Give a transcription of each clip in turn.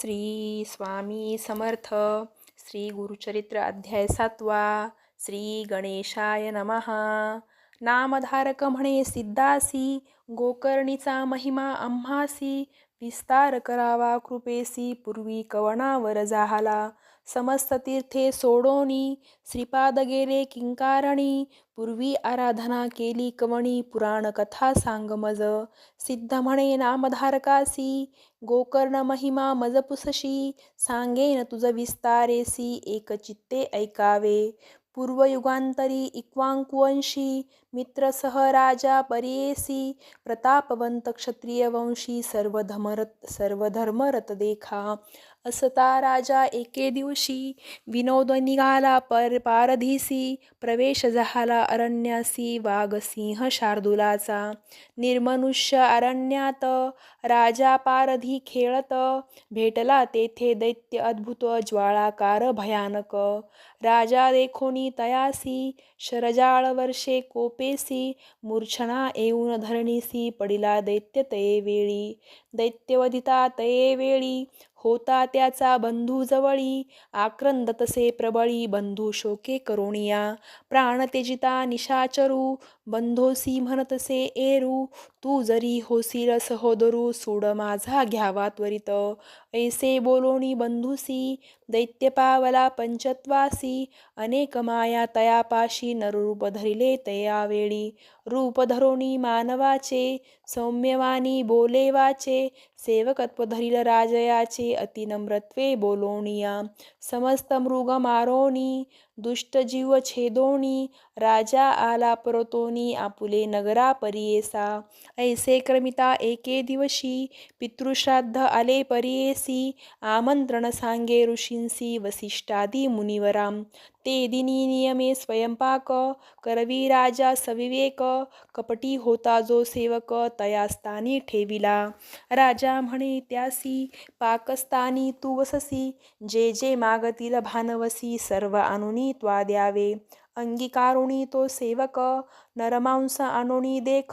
श्री स्वामी समर्थ श्री गुरुचरित्र अध्याय सातवा श्री गणेशाय नमहा नामधारक म्हणे सिद्धासी गोकर्णीचा महिमा आम्हासी विस्तार करावा कृपेसी पूर्वी कवणावर जाहाला. समस्त तीर्थे सोडोनी श्रीपाद गेले किंकारणी पूर्वी आराधना केली कवणी पुराण कथा सांग मज सिद्ध म्हणे नामधारकासी गोकर्ण महिमा मज पुसशी सांगेन तुझ विस्तारेसी एक चित्ते ऐकावे. पूर्वयुगांतरी इक्वांकुवंशी मित्रसह राजा परियेसी प्रतापवंत क्षत्रियवंशी सर्वधमरत सर्वधर्मरत देखा. असता राजा एके दिवशी. विनोद निघाला पर पारधीसी. प्रवेश झाला अरण्यासी वाघसिंह शार्दुलाचा. निर्मनुष्य अरण्यात राजा पारधी खेळत. भेटला तेथे दैत्य अद्भुत ज्वाळाकार भयानक. राजा देखोनी तयासी शरजाळ वर्षे कोपेसी मूर्छणा येऊन धरणीसी पडिला दैत्य तये वेळी. दैत्यवधिता तये वेळी होता त्याचा बंधू जवळी आक्रंद तसे प्रबळी बंधू शोके करुणिया. प्राण तेजिता निशाचरू बंधोसी म्हणतसे एरू तू जरी होसील सहोदरू सूड माझा घ्यावा त्वरित. ऐसे बोलोणी बंधुसी दैत्य पावला पंचत्वासी अनेक माया तयापाशी नररूप धरिले तयावेळी रूप धरोणी मानवाचे सौम्यवाणी बोले वाचे सेवकत्व धरिल राजयाचे अतिनम्रत्वे बोलोणिया समस्त मृग मारोणी छेदोणी राजा आला परतोनी आपुले नगरा परियेसा। ऐसे क्रमिता एके दिवशी पितृश्राद्ध आले परियेसी आमंत्रण सांगे ऋषींसी वसिष्ठादी मुनिवराम। ते दिनी नियमे स्वयंपाक करवी राजा सविवेक कपटी होता जो सेवक तयास्तानी ठेविला. राजा म्हणे त्यासी पाकस्तानी तू वससी जे जे मागतील भानवसी सर्व आणुनी त्वा द्यावे. अंगीकारुणी तो सेवक नरमांस आणोणी देख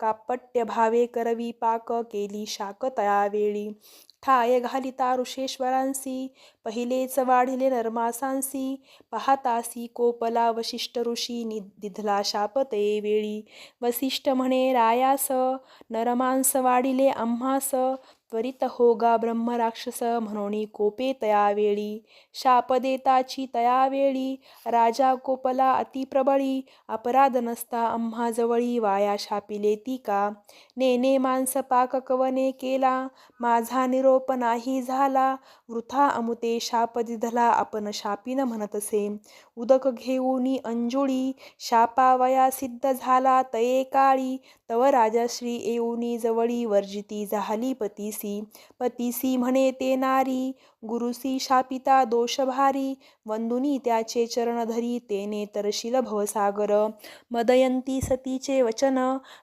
कापट्य भावे करवी पाक केली शाक तयावेळी ठाय घालिता ऋषेश्वरांसी पहिलेच वाढिले नरमासांसी पाहतासी कोपला वशिष्ठ ऋषी दिधला शाप ते वेळी. वसिष्ठ म्हणे रायास नरमांस वाढिले आम्हास त्वरित होगा ब्रह्मराक्षस म्हणून कोपे तयावेळी शाप देताची तयावेळी राजा कोपला अतिप्रबळी. अपराध नसता आम्हाजवळी वाया शापिले ती का? नेने मांस पाक कवने केला? माझा निरोप नाही झाला. वृथा अमुते शाप दिधला आपण शापिन म्हणतसे. उदक घेऊनी अंजुळी. शापावया सिद्ध झाला तये काळी. तव राजाश्री येऊनी जवळी वर्जिती झाली पतीसी पतीसी म्हणे ते नारी. गुरुसी शापिता दोषभारी. वंदुनी त्याचे चरणधरी तेने तरशील भवसागर. मदयंती सतीचे वचन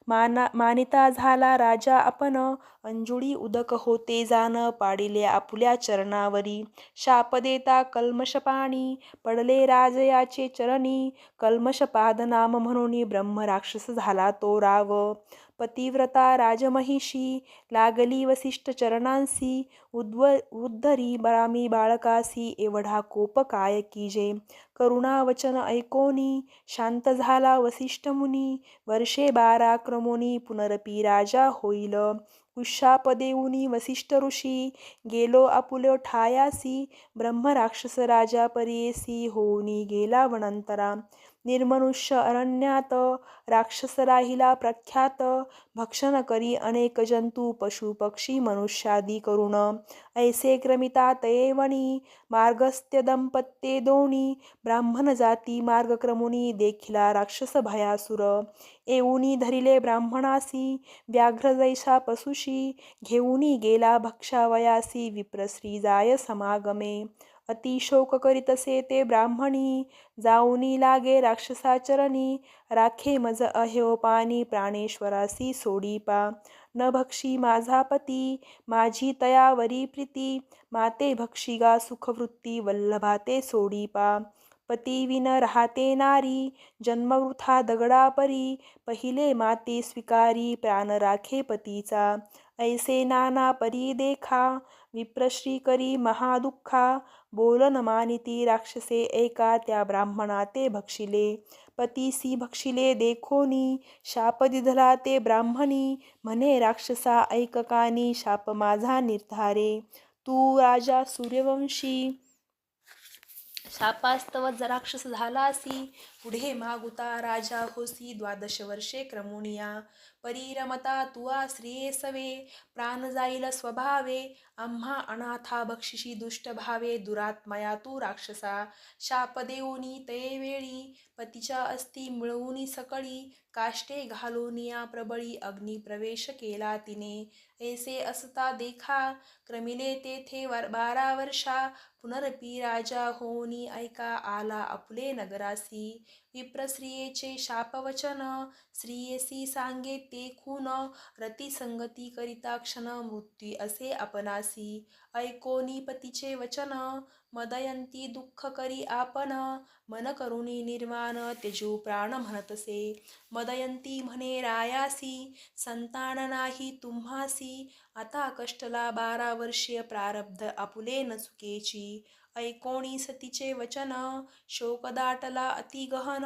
माना मानिता झाला राजा आपण. अंजुळी उदक होते जान पाडिले आपुल्या चरणावरी. शाप देता कल्मशपाणी पडले राजयाचे चरणी. कल्मशपाद नाम म्हणून ब्रह्मराक्षस झाला तो राव. पतिव्रता राजमहिषी लागली वसिष्ठ चरणांसी उद्व उद्धरी बरामी बाळकासी एवढा कोप काय कीजे करुणावचन ऐकोनी शांत झाला वसिष्ठ मुनी वर्षे बारा क्रमोनी पुनरपी राजा होईल. कुशाप देऊनी वसिष्ठ ऋषी गेलो आपुलो ठायासी ब्रह्मराक्षस राजा परियेसी होऊनी गेला वनंतरा. निर्मनुष्य अरण्यात राक्षस राहिला प्रख्यात. भक्षण करी अनेक जंतू पशु पक्षी मनुष्यादी करुण. ऐसे क्रमिता तयेवणी मार्गस्त्य दंपत्ये दोणी ब्राह्मण जाती मार्गक्रमुनी देखिला राक्षस भयासुर. येऊनी धरिले ब्राह्मणासी व्याघ्र जैसा पशुशी. घेऊनी गेला भक्षावयासी विप्रश्री जाय समागमे. अतिशोक करीतसे ते ब्राह्मणी. जाऊनी लागे राक्षसाचरणी राखे मज अह्यो पाणी प्राणेश्वरासी सोडीपा न भक्षी माझा पती. माझी तयावरी प्रीती. माते भक्षिगा सुखवृत्ती वल्लभाते सोडीपा पती विन राहते नारी. जन्मवृथा दगडा परी पहिले माते स्वीकारी प्राण राखे पतीचा. ऐसे नाना परी देखा विप्रश्री करी महादुःखा बोलन मानिती राक्षसे एका त्या ब्राह्मणा ते भक्षिले। पतीसी भक्षिले देखोनी शाप दिधला ते ब्राह्मणी। म्हणे राक्षसा ऐककानी शाप माझा निर्धारे। तू राजा सूर्यवंशी शापास्तव जराक्षस राक्षस झालासी पुढे मागुता राजा होसी. द्वादश वर्षे क्रमुनिया. परीरमता तुआ स्त्रिये सवे प्राण जाईल स्वभावे. आम्हा अनाथा बक्षिशी दुष्टभावे दुरात्मया तू राक्षसा. शाप देऊनी ते वेळी पतीच्या अस्ती मिळवूनी सकळी. काष्टे घालूनिया प्रबळी अग्नी प्रवेश केला तिने. ऐसे असता देखा क्रमिले तेथे वर बारा वर्षा. पुनरपी राजा होनी ऐका आला अपुले नगरासी. विप्रस्त्रियेचे शापवचन स्त्रियेसी सांगे ते खून रतिसंगती करिता क्षण मृत्यू असे आपणासी ऐकोनी पतीचे वचन मदयंती दुःख करी आपण मन करुणी निर्माण तेजो प्राण म्हणतसे. मदयंती म्हणे रायासी संतान नाही तुम्हासी. आता कष्टला बारा वर्षीय प्रारब्ध आपुले न चुकेची. ऐकोणी सतीचे वचन शोकदाटला अतिगहन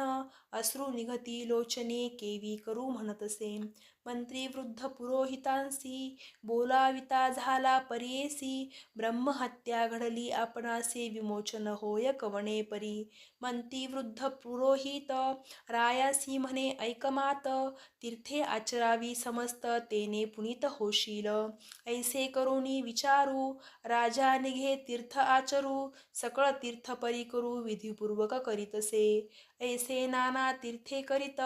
अति गहन अश्रू निघती लोचने केवी करू म्हणतसे मंत्री वृद्ध पुरोहितांसी बोलाविता झाला परियेसी ब्रह्महत्या घडली आपणासे विमोचन होय कवणे परी. मंत्री वृद्ध पुरोहित रायासी म्हणे ऐकमात. तीर्थे आचरावी समस्त तेने पुनित होशील. ऐसे करुणी विचारू राजा निघे तीर्थ आचरू. सकळ तीर्थ परी करू विधिपूर्वक करीतसे ऐसे नाना तीर्थे करीत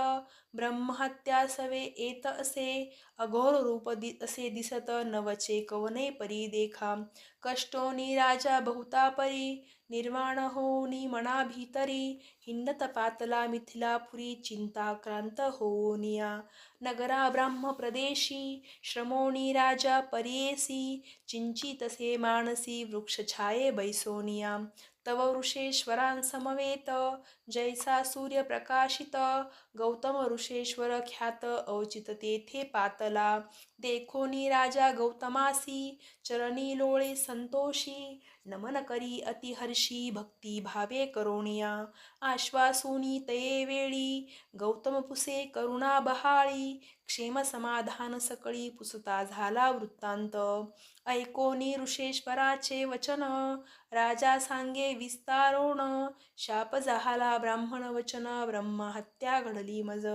ब्रह्महत्या सवे येत असे. अघोर रूप दि असे दिसत नवचे कवने परी देखा. कष्टोनी राजा बहुता परी निर्वाण होनी मना भीतरी. हिंडत पातला मिथिलापुरी चिंताक्रांत होनिया नगरा ब्राह्म प्रदेशी श्रमोणी राजा परियेसी. चिंचितसे मानसी वृक्षछाये बैसोनिया तव ऋषेश्वरांसमवेत जैसा सूर्य प्रकाशित गौतम ऋषेश्वर ख्यात औचित तेथे पातला। देखोनी राजा गौतमासी चरणी लोळे संतोषी नमन करी अतिहर्षी भक्ती भावे करुणिया आश्वासुनी तये वेळी गौतम पुसे करुणा बहाळी क्षेम समाधान सकळी पुसता झाला वृत्तांत. ऐकोनी ऋषेश्वराचे वचन राजा सांगे विस्तारोण शाप झाला ब्राह्मण वचन ब्रह्महत्या घडली मज.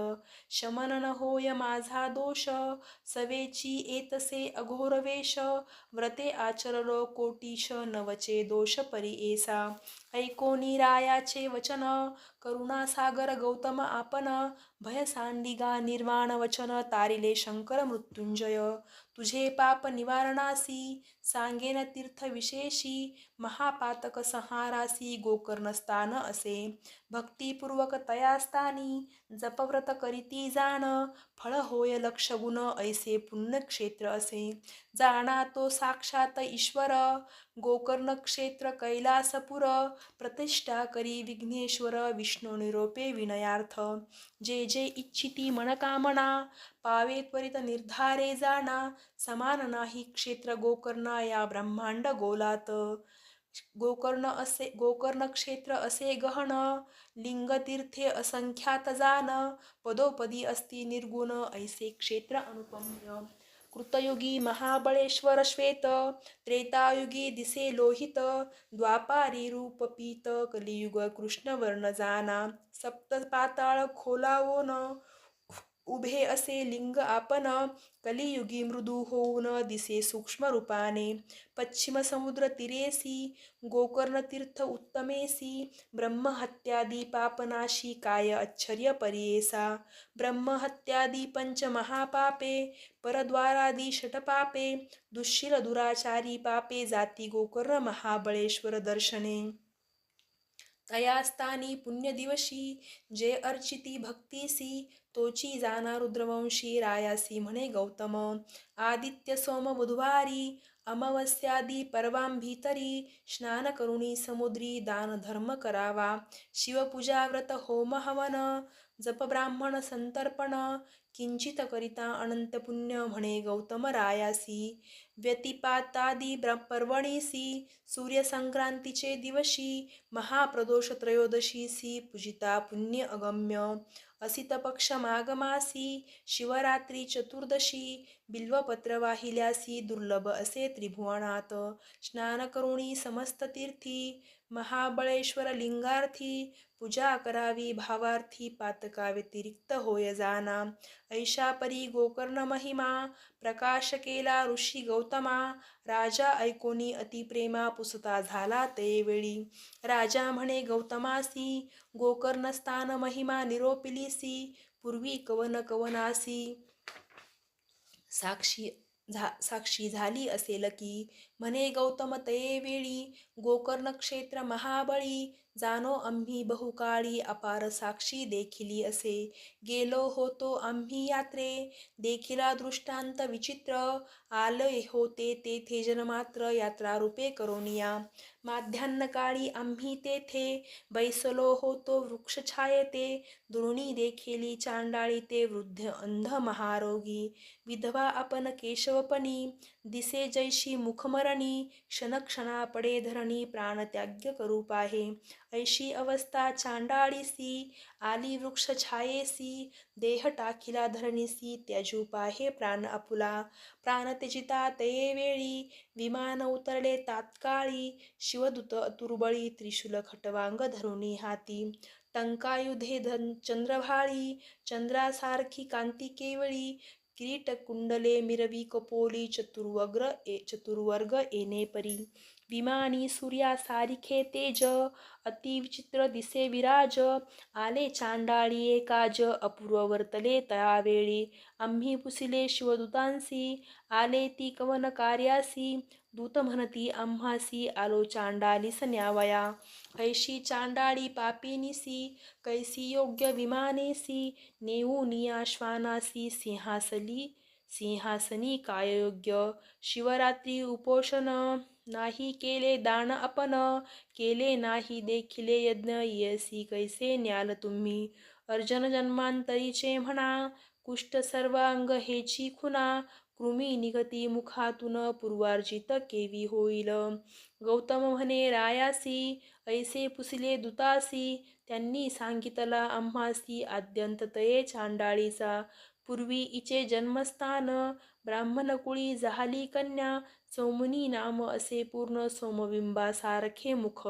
शमन न होय माझा दोष सवे येतसे एतसे अघोरवेश व्रते आचरलो कोटीश नवचे दोष परिएसा ऐकोनी रायाचे वचन करुणासागर गौतम आपण भय सांडिगा निर्वाण वचन तारिले शंकर मृत्युंजय. तुझे पाप निवारणासी सांगेन तीर्थ विशेषी महापातक संहारासी गोकर्णस्थान असे. भक्तिपूर्वक तयास्तानी जपव्रत करीती जाण फळ होय लक्ष गुण ऐसे पुण्यक्षेत्र असे. जाणा तो साक्षात ईश्वर गोकर्ण क्षेत्र कैलासपुर प्रतिष्ठा करी विघ्नेश्वर विष्णू निरोपे विनयार्थ. जे जे इच्छिती मनकामना पावे त्वरित निर्धारे जाणा समान नाही क्षेत्र गोकर्णा या ब्रह्मांड गोलात. गोकर्ण असे गोकर्ण क्षेत्र असे गहन लिंगतीर्थे असंख्यात जान पदोपदी अस्ति निर्गुण ऐसे क्षेत्र अनुपम्य. कृतयुगी महाबळेश्वर श्वेत त्रेतायुगी दिसे लोहित द्वापारी रूप पीत कलियुग कृष्णवर्ण जाना सप्त पाताळ खोलावोन उभे असे लिंग आपण कलियुगी मृदू होऊन दिसे सूक्ष्म रूपाने पश्चिम समुद्र तिरेसी गोकर्ण तीर्थ उत्तमेसी ब्रह्महत्यादी पापनाशी काय आश्चर्य परियेसा. ब्रह्महत्यादी पंच महापापे परद्वारादी षटपापे दुराचारी पापे जाती गोकर्ण महाबळेश्वर दर्शने. तयास्थानी पुण्यदिवशी जे अर्चिती भक्तीसी तोची जाना रुद्रवंशी रायासी म्हणे गौतम। आदित्य सोम बुधवारी अमावस्यादी पर्वांभीतरी स्नान करुणी समुद्री दान धर्म करावा। शिवपूजा व्रत होम हवन। जप ब्राह्मण संतर्पण किंचित करिता अनंत पुण्य म्हणे गौतम रायासी व्यतिपातादी पर्वणीसी सूर्यसंक्रांतीचे दिवशी महाप्रदोष त्रयोदशीसी पूजिता पुण्य अगम्य. असित पक्ष मागमासी शिवरात्री चतुर्दशी बिल्वपत्र वाहिल्यासी दुर्लभ असे त्रिभुवनात. स्नान करुणी समस्त तीर्थी महाबळेश्वर लिंगार्थी पूजा करावी भावार्थी पातका व्यतिरिक्त होय जाना. ऐशापरी गोकर्ण महिमा प्रकाश केला ऋषी गौतमा राजा ऐकोनी अतिप्रेमा पुसता झाला ते वेळी. राजा म्हणे गौतमासी गोकर्ण स्थान महिमा निरोपिलीसी पूर्वी कवन कवनासी. साक्षी झा साक्षी झाली असेल की म्हणे गौतम ते वेळी गोकर्ण क्षेत्र महाबळी जाणो आम्ही बहुकाळी अपार साक्षी देखिली असे. गेलो होतो आम्ही यात्रे. देखिला दृष्टांत विचित्र. आलय होते तेथे जनमात्र यात्रा रूपे करोनिया माध्यान्हकाळी आम्ही तेथे. बैसलो होतो वृक्षछायते दुरुणी देखिली चांडाळी ते वृद्ध अंध महारोगी. विधवा आपण केशवपणी. दिसे जैशी मुखमरणी. क्षणक्षणा पडे धरणी प्राणत्याग्य करू पाहे ऐशी अवस्था चांडाळीसी आली वृक्ष छायेसी देह टाकिला धरणीसी त्याजू पाहे प्राण आपुला. प्राण त्यजिता ते वेळी विमान उतरले तात्काळी शिवदूत तुरबळी त्रिशूल खटवांग धरुणी हाती. टंकायुधे धन चंद्रभाळी चंद्रासारखी कांती केवळी किरीट कुंडले मिरवी कपोली चतुर्वग्र ए चतुर्वर्ग येणे परी. विमानी सूर्यासारिखे तेज अतिविचित्र दिसे विराज आले चांडाळी काज अपूर्व वर्तले तयावेळी. आम्ही पुसिले शिवदूतांसी आले ती कवन कार्यासी दूत म्हणती आम्हासी आलो चांडाली सन्यावया. ऐशी चांडाळी पापिनीसी कैसी योग्य विमानेसी नेऊनिया श्वानासी सिंहासली सिंहासनी काय योग्य? शिवरात्री उपोषण नाही केले दान आपण केले नाही देखिले यज्ञ. येसी कैसे न्याल तुम्ही? अर्जन जन्मांतरीचे म्हणा कुष्ठ सर्वांग हेची खुना कृमी निगती मुखातून पूर्वार्जित केवी होईल. गौतम म्हणे रायासी ऐसे पुसले दुतासी. त्यांनी सांगितला आम्हासी आद्यंततये चांडाळीचा. पूर्वी इचे जन्मस्थान ब्राह्मणकुळी जहाली कन्या सौमनी नाम असे पूर्ण सोमबिंबासारखे मुख.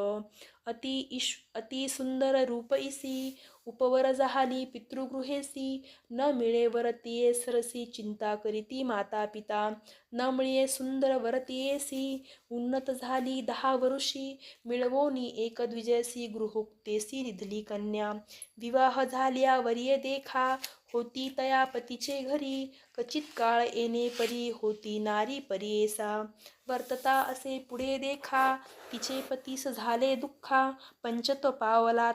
अति इश अति सुंदर रूपईसी उपवर जहाली पितृगृहेसी न मिळे वरतीये सरसी चिंता करीती माता पिता न मिळे सुंदर वरतीयेसी उन्नत झाली दहा वरुषी मिळवोनी एक द्विजयसी गृहोक्तेसी निधली कन्या. विवाह झाल्या वरिये देखा होती तया पतीचे घरी. कचित काळ येणे परी होती नारी परियेसा. वर्तता असे पुढे देखा. तिचे पतीस झाले दुःखा. पंचत पावला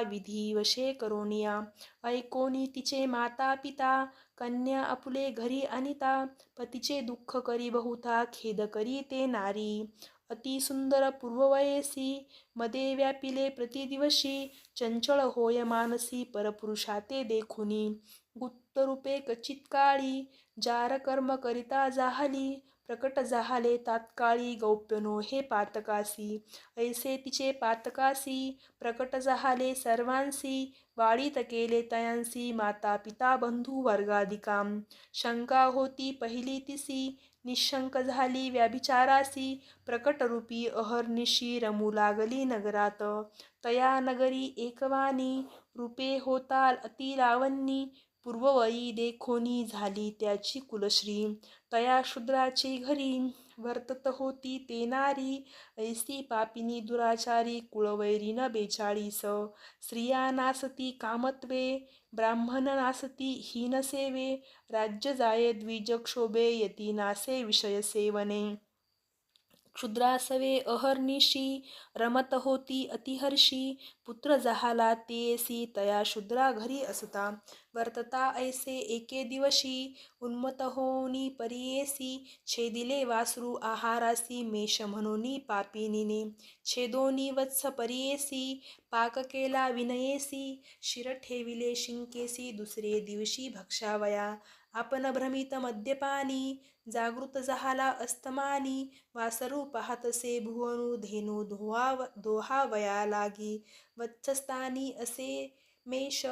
विधी वशे करोनिया. ऐकोनी तिचे माता पिता. कन्या आपुले घरी अनिता. पतीचे दुःख करी बहुता खेद करी ते नारी. अति सुंदर पूर्ववयसी मध्ये व्यापिले प्रतिदिवशी चंचळ होय मानसी परपुरुषा ते देखुनी। गुप्तरूपे कचित काळी जार कर्म करिता जाहली प्रकट जाहले तात्काळी गौप्यनो हे पातकासी। ऐसे तिचे पातकासी प्रकट जाहले सर्वांसी वाळीत केले तयांसी माता पिता बंधू वर्गादिकाम शंका होती पहिली तिसी निशंक झाली व्याभिचारासी प्रकटरूपी अहर्निशी रमू लागली नगरात. तया नगरी एकवानी रूपे होता अति लावणी पूर्ववयी देखोनी झाली त्याची कुलश्री. तया शूद्राची घरी वर्तत होती ते नारी. ऐसी पापिनी दुराचारी कुळवैरीन बेचाळीस. स्त्रिया नासती कामत्वे ब्राह्मण नासती हीनसेवे. राज्य जाये द्विजक्षोभे यती नासे विषय सेवने. क्षुद्रासवे अहर्निशी रमत होती अतिहर्षी पुत्र जहाला तेसी तया शुद्रा घरी असता. वर्तता ऐसे एके दिवशी उन्मत होनी परियेसी छेदिले वासरू आहारासी मेष म्हणूनी पापिनीने. छेदोनी वत्स परियेसी पाक केला विनयेसी शिर ठेविले शिंकेसी दुसरे दिवशी भक्षावया. आपण भ्रमित मद्यपानी जागृत जहाला अस्तमानी वासरू पाहतसे भुवनु धेनु धोहा दोहावया लागी वत्सस्थानी असे मेष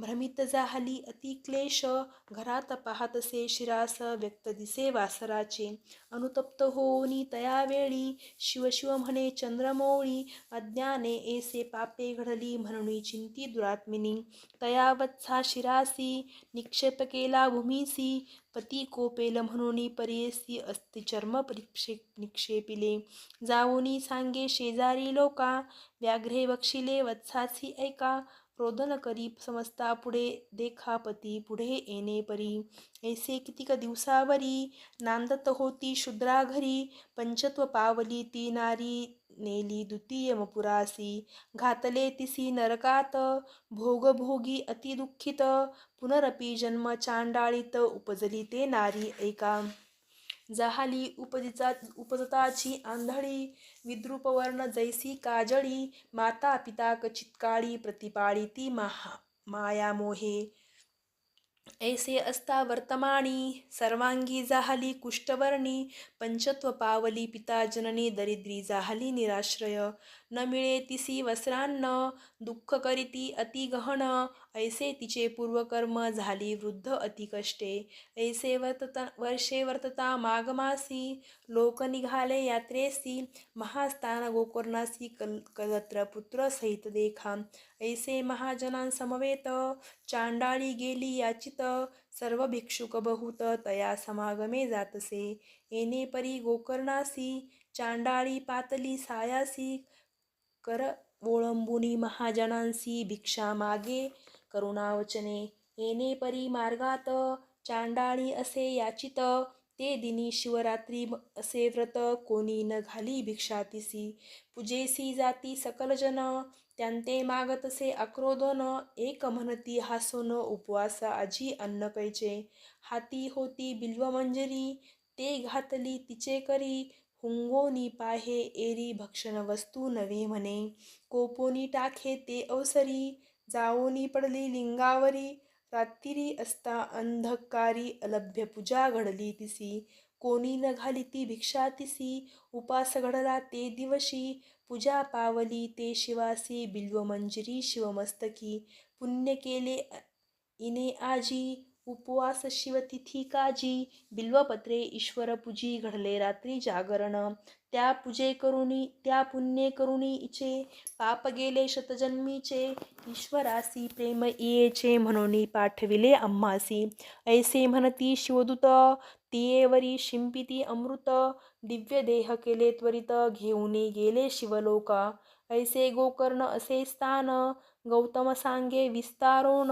भ्रमित जाहली अति क्लेश घरात पाहतसे शिरास व्यक्त दिसे वासराचे. अनुतप्त होऊनी तयावेळी शिव शिव म्हणे चंद्रमौळी अज्ञाने एसे पापे घडली म्हणून चिंती दुरात्मिनी. तया वत्सा शिरासी निक्षेप केला भूमीसी पती कोपेल म्हणून परियसी अस्ति चर्म परिक्षे निक्षेपिले. जाऊनी सांगे शेजारी लोका व्याघ्रे बक्षिले वत्सासी ऐका रोदन करी समजता पुढे देखापती पुढे येणे परी. ऐसे कितीक दिवसावरी नांदत होती शूद्रा घरी. पंचत्व पावली ती नारी नेली द्वितीय मपुरासी. घातले तिसी नरकात भोगभोगी अति दुःखित पुनरपी जन्म चांडाळीत उपजली ते नारी ऐका. जाहाली उपजिचा उपजताची आंधळी विद्रुपवर्ण जैसी काजळी माता पिता चित्काळी प्रतिपाळी ती महा मायामोहे. ऐसे असता वर्तमानी सर्वांगी जाहली कुष्ठवर्णी पंचत्व पावली पिता जननी दरिद्री जाहली निराश्रय. न मिळे तिसी वस्त्रान्न दुःख करीती अति गहन ऐसे तिचे पूर्वकर्म झाली वृद्ध अतिकष्टे. ऐसे वर्तता वर्षे वर्तता मागमासी लोक निघाले यात्रेसी महास्थान गोकर्णासी कल कलत्र पुत्र सहित देखा. ऐसे महाजनांसमवेत चांडाळी गेली याचित सर्व भिक्षुक बहुत तया समागमे जातसे. येणे परी गोकर्णासी चांडाळी पातली सायासी कर ओळंबुनी महाजनांसी भिक्षा मागे. करुणावचने. येणे परी मार्गात चांडाळी असे याचित. ते दिनी शिवरात्री असे व्रत कोणी न घाली भिक्षातिसी पूजेसी जाती सकलजन त्यांते मागतसे अक्रोधन एक म्हणती हासोन उपवास आजी अन्न कैचे. हाती होती बिल्वमंजरी ते घातली तिचे करी. हुंगोनी पाहे एरी भक्षण वस्तू नव्हे म्हणे. कोपोनी टाके ते अवसरी. जाऊनी पडली लिंगावरी रात्रीरी असता अंधकारी अलभ्य पूजा घडली तिसी. कोणी न घाली ती भिक्षा तिसी. उपास घडला ते दिवशी. पूजा पावली ते शिवासी. बिल्वमंजरी शिवमस्तकी. पुण्य केले इने आजी. उपवास शिवतिथी काजी बिल्वपत्रे ईश्वर पूजी घडले रात्री जागरण. त्या पूजे करुणी त्या पुण्ये करुणी इचे पाप गेले शतजन्मीचे ईश्वरासी प्रेम इयेचे म्हणून पाठविले अम्मासी. ऐसे म्हणती शिवदूत तियेवरी शिंपिती अमृत दिव्य देह केले त्वरित घेऊन गेले शिवलोका. ऐसे गोकर्ण असे स्थान गौतम सांगे विस्तारोन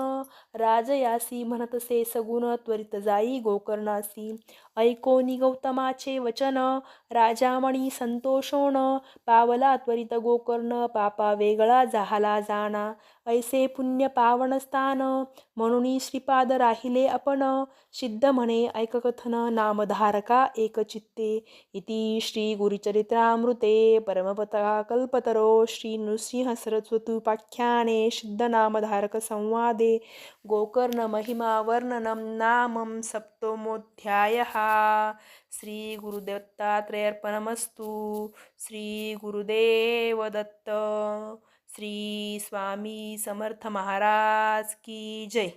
राजयासी म्हणतसे सगुण त्वरित जाई गोकर्णासी. ऐकोनी गौतमाचे वचन राजामणी संतोषोण पावला त्वरित गोकर्ण पापा वेगळा जाहला जाणा. ऐसे पुण्य पावन स्थान म्हणून श्रीपाद राहिले आपण. सिद्ध म्हणे ऐककथन नामधारका एकचित्ते. इति श्री गुरुचरित्रामृते परमपता कल्पतरो श्री नृसिंह सरस्वतुपाख्याने सिद्धनामधारक संवादे. गोकर्ण महिमा वर्णनं नामं सप्तमोऽध्यायः. श्री गुरुदत्तात्रेयर्पणमस्तु. श्री गुरुदेव दत्त श्री स्वामी समर्थ महाराज की जय.